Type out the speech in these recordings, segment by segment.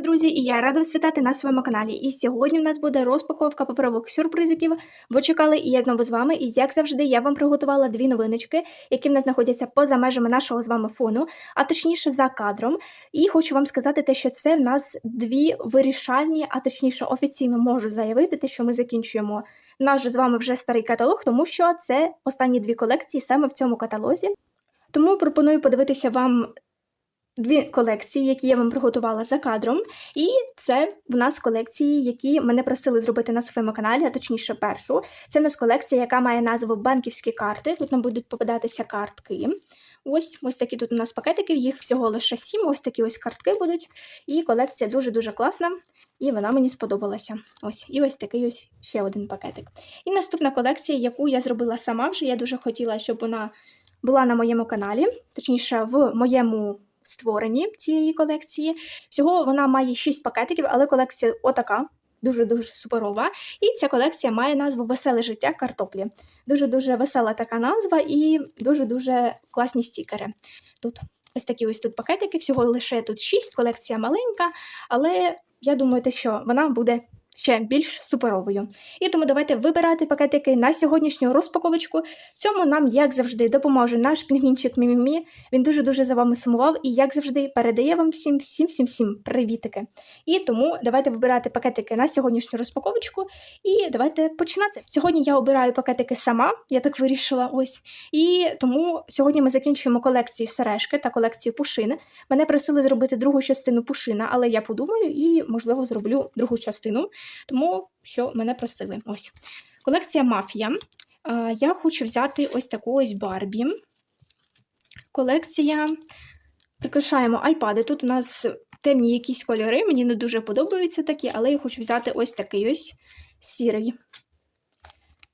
Друзі, і я рада вас вітати на своєму каналі. І сьогодні в нас буде розпаковка паперових сюрпризиків. Ви чекали, і я знову з вами. І як завжди, я вам приготувала дві новиночки, які в нас знаходяться поза межами нашого з вами фону, а точніше за кадром. І хочу вам сказати, те, що це в нас дві вирішальні, а точніше офіційно можу заявити, те, що ми закінчуємо наш з вами вже старий каталог, тому що це останні дві колекції саме в цьому каталозі. Тому пропоную подивитися вам дві колекції, які я вам приготувала за кадром. І це в нас колекції, які мене просили зробити на своєму каналі, а точніше, першу. Це в нас колекція, яка має назву банківські карти. Тут нам будуть попадатися картки. Ось ось такі тут у нас пакетики, їх всього лише сім. Ось такі ось картки будуть. І колекція дуже-дуже класна, і вона мені сподобалася. Ось, і ось такий ось ще один пакетик. І наступна колекція, яку я зробила сама вже. Я дуже хотіла, щоб вона була на моєму каналі, точніше, в моєму створенні цієї колекції. Всього вона має 6 пакетиків, але колекція отака. Дуже-дуже суперова. І ця колекція має назву Веселе життя картоплі. Дуже-дуже весела така назва і дуже-дуже класні стікери. Тут ось такі ось тут пакетики, всього лише тут 6, колекція маленька, але я думаю, те, що вона буде ще більш суперовою. І тому давайте вибирати пакетики на сьогоднішню розпаковочку. В цьому нам, як завжди, допоможе наш пінгвінчик Мімімі. Він дуже-дуже за вами сумував і, як завжди, передає вам всім всім всім всім привітики. І тому давайте вибирати пакетики на сьогоднішню розпаковочку. І давайте починати. Сьогодні я обираю пакетики сама, я так вирішила ось. І тому сьогодні ми закінчуємо колекцію сережки та колекцію пушин. Мене просили зробити другу частину пушина, але я подумаю і, можливо, зроблю другу частину. Тому що мене просили. Ось. Колекція мафія. Я хочу взяти ось таку ось Барбі. Колекція. Прикрашаємо айпади. Тут у нас темні якісь кольори, мені не дуже подобаються такі, але я хочу взяти ось такий ось сірий.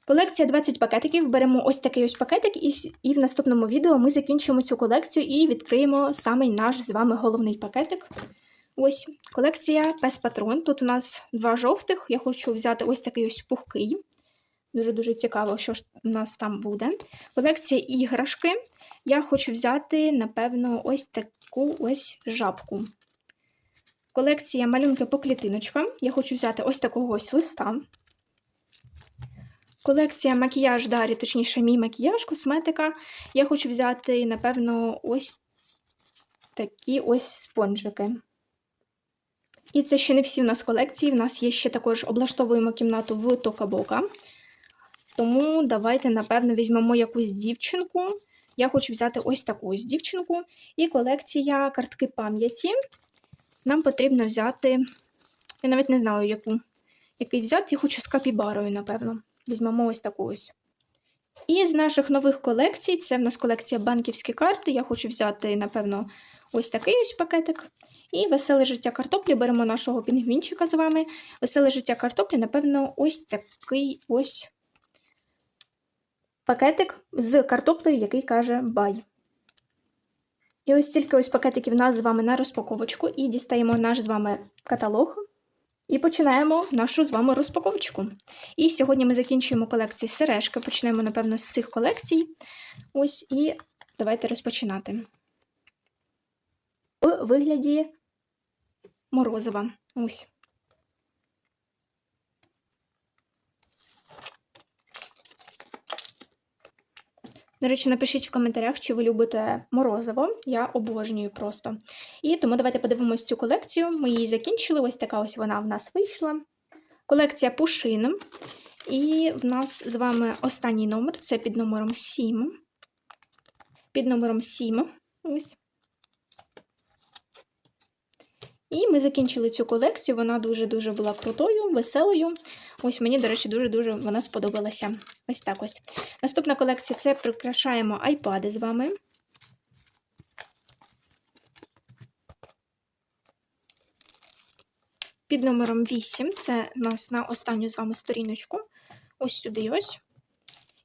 Колекція 20 пакетиків. Беремо ось такий ось пакетик, і і в наступному відео ми закінчимо цю колекцію і відкриємо самий наш з вами головний пакетик. Ось колекція Пес Патрон. Тут у нас два жовтих. Я хочу взяти ось такий ось пухкий. Дуже-дуже цікаво, що ж у нас там буде. Колекція іграшки. Я хочу взяти, напевно, ось таку ось жабку. Колекція малюнки по клітиночкам. Я хочу взяти ось такого ось листа. Колекція макіяж Дарі, точніше, мій макіяж, косметика. Я хочу взяти, напевно, ось такі ось спонжики. І це ще не всі в нас колекції. В нас є ще також облаштовуємо кімнату в Токабока. Тому давайте, напевно, візьмемо якусь дівчинку. Я хочу взяти ось таку ось дівчинку. І колекція картки пам'яті. Нам потрібно взяти, я навіть не знаю, яку, який взяти. Я хочу з капібарою, напевно. Візьмемо ось таку ось. І з наших нових колекцій, це в нас колекція банківські карти. Я хочу взяти, напевно, ось такий ось пакетик. І веселе життя картоплі беремо нашого пінгвінчика з вами. Веселе життя картоплі, напевно, ось такий ось пакетик з картоплею, який каже бай. І ось стільки ось пакетиків у нас з вами на розпаковочку. І дістаємо наш з вами каталог. І починаємо нашу з вами розпаковочку. І сьогодні ми закінчуємо колекції сережки. Почнемо, напевно, з цих колекцій. Ось і давайте розпочинати. У вигляді морозива. Ось. До речі, напишіть в коментарях, чи ви любите морозиво. Я обожнюю просто. І тому давайте подивимось цю колекцію. Ми її закінчили. Ось така ось вона в нас вийшла. Колекція пушин. І в нас з вами останній номер це під номером 7. Під номером 7. Ось. І ми закінчили цю колекцію. Вона дуже-дуже була крутою, веселою. Ось мені, до речі, дуже-дуже вона сподобалася. Ось так ось. Наступна колекція це прикрашаємо айпади з вами. Під номером 8 це у нас на останню з вами сторіночку. Ось сюди ось.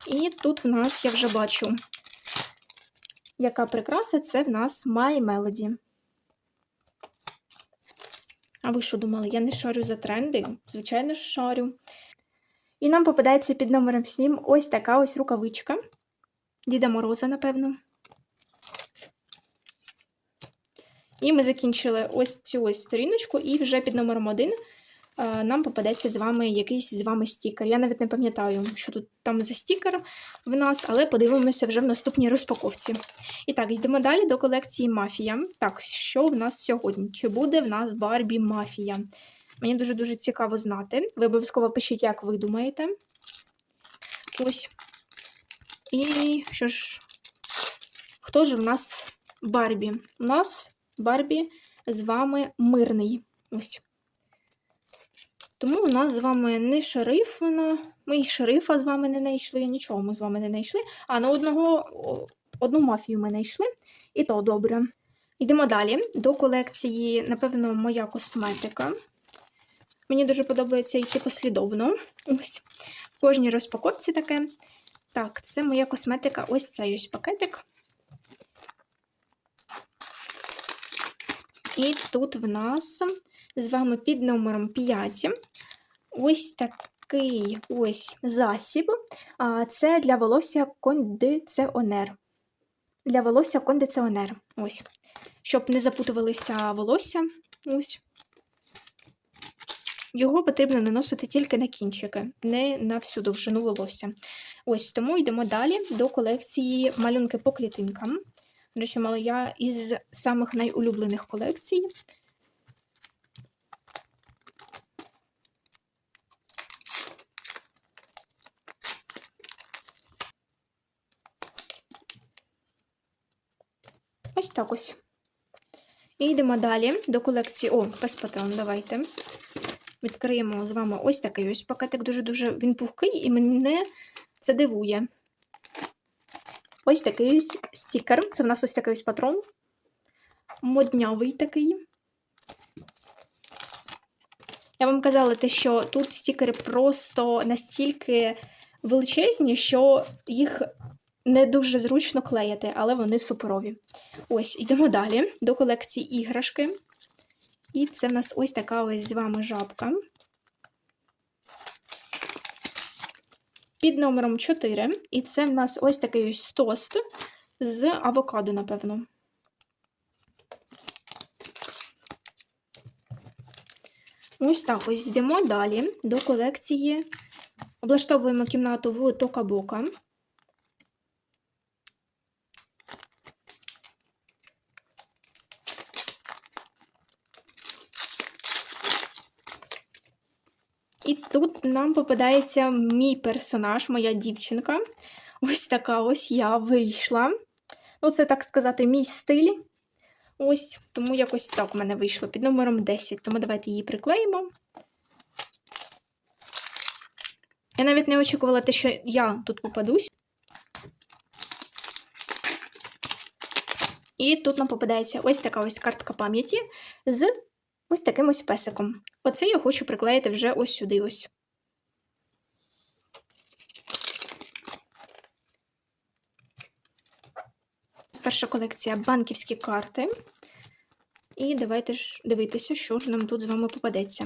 І тут в нас я вже бачу, яка прикраса це в нас My Melody. А ви що думали? Я не шарю за тренди? Звичайно шарю. І нам попадається під номером 7 ось така ось рукавичка. Діда Мороза, напевно. І ми закінчили ось цю ось сторіночку, і вже під номером 1 нам попадеться з вами якийсь з вами стікер. Я навіть не пам'ятаю, що тут там за стікер в нас, але подивимося вже в наступній розпаковці. І так, йдемо далі до колекції Мафія. Так, що в нас сьогодні? Чи буде в нас Барбі Мафія? Мені дуже-дуже цікаво знати. Ви обов'язково пишіть, як ви думаєте. Ось. І що ж, хто ж в нас Барбі? У нас Барбі з вами мирний. Ось. Тому у нас з вами не шериф, вона. Ми і шерифа з вами не знайшли, нічого ми з вами не знайшли. А на одного, одну мафію ми знайшли, і то добре. Йдемо далі до колекції, напевно, моя косметика. Мені дуже подобається йти послідовно. Ось. В кожній розпаковці таке. Так, це моя косметика, ось цей ось пакетик. І тут в нас з вами під номером 5 ось такий ось засіб. Це для волосся кондиціонер. Для волосся кондиціонер. Ось. Щоб не запутувалися волосся. Ось. Його потрібно наносити тільки на кінчики, не на всю довжину волосся. Ось тому йдемо далі до колекції малюнки по клітинкам. До речі, моя із самих найулюблених колекцій. Ось так ось. І йдемо далі до колекції. О, пес-патрон, давайте. Відкриємо з вами ось такий ось пакетик. Дуже-дуже він пухкий, і мене це дивує. Ось такий ось стікер. Це в нас ось такий ось патрон. Моднявий такий. Я вам казала, те, що тут стікери просто настільки величезні, що їх не дуже зручно клеїти, але вони суперові. Ось, йдемо далі до колекції іграшки. І це в нас ось така ось з вами жабка. Під номером 4. І це в нас ось такий ось тост з авокадо, напевно. Ось так ось йдемо далі до колекції. Облаштовуємо кімнату в Тока-Бока. І тут нам попадається мій персонаж, моя дівчинка. Ось така ось я вийшла. Ну, це, так сказати, мій стиль. Ось, тому якось так у мене вийшло під номером 10. Тому давайте її приклеїмо. Я навіть не очікувала те, що я тут попадусь. І тут нам попадається ось така ось картка пам'яті з ось таким ось песиком. Оце я хочу приклеїти вже ось сюди ось. Перша колекція банківські карти. І давайте ж дивитися, що ж нам тут з вами попадеться.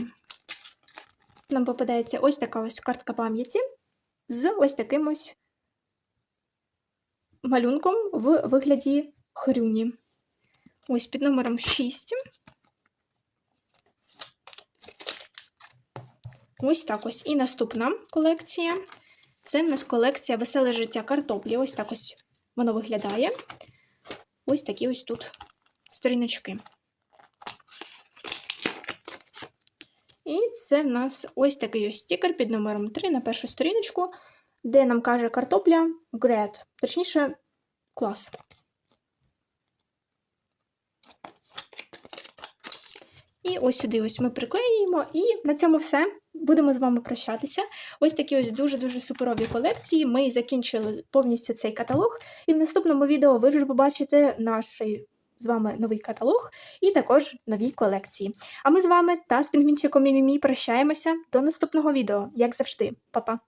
Нам попадається ось така ось картка пам'яті з ось таким ось малюнком в вигляді хрюні. Ось під номером 6. Ось так ось. І наступна колекція. Це в нас колекція Веселе життя картоплі. Ось так ось воно виглядає. Ось такі ось тут сторіночки. І це в нас ось такий ось стікер під номером 3 на першу сторіночку, де нам каже картопля Great. Точніше, клас. І ось сюди ось ми приклеюємо, і на цьому все. Будемо з вами прощатися. Ось такі ось дуже-дуже суперові колекції. Ми закінчили повністю цей каталог, і в наступному відео ви вже побачите наш з вами новий каталог і також нові колекції. А ми з вами та з пінгвінчиком Мімімі прощаємося до наступного відео, як завжди. Па-па!